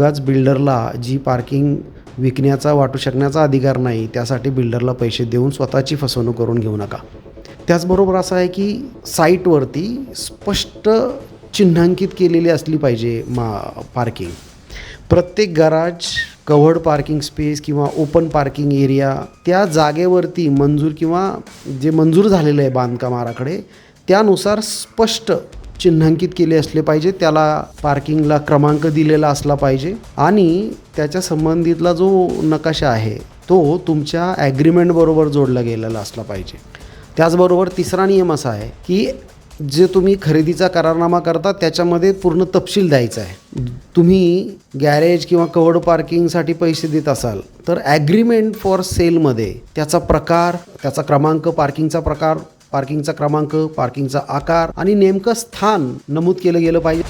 उगाच बिल्डरला जी पार्किंग विकण्याचा वाटू शकण्याचा अधिकार नाही त्यासाठी बिल्डरला पैसे देऊन स्वतःची फसवणूक करून घेऊ नका. त्याचबरोबर असं आहे की साईटवरती स्पष्ट चिन्हांकित केलेली असली पाहिजे मा पार्किंग. प्रत्येक गराज कव्हर्ड पार्किंग स्पेस किंवा ओपन पार्किंग एरिया त्या जागेवरती मंजूर किंवा जे मंजूर झालेलं आहे बांधकामाराकडे त्यानुसार स्पष्ट चिन्हांकित केले असले पाहिजे त्याला पार्किंगला क्रमांक दिलेला असला पाहिजे आणि त्याच्या संबंधितला जो नकाशा आहे तो तुमच्या ॲग्रीमेंटबरोबर जोडला गेलेला असला पाहिजे. त्याचबरोबर तिसरा नियम असा आहे की जे तुम्ही खरेदीचा करारनामा करता त्याच्यामध्ये पूर्ण तपशील द्यायचा आहे. तुम्ही गॅरेज किंवा कवर्ड पार्किंगसाठी पैसे देत असाल तर ॲग्रीमेंट फॉर सेलमध्ये त्याचा प्रकार त्याचा क्रमांक पार्किंगचा प्रकार पार्किंगचा क्रमांक पार्किंगचा आकार आणि नेमकं स्थान नमूद केलं गेलं पाहिजे.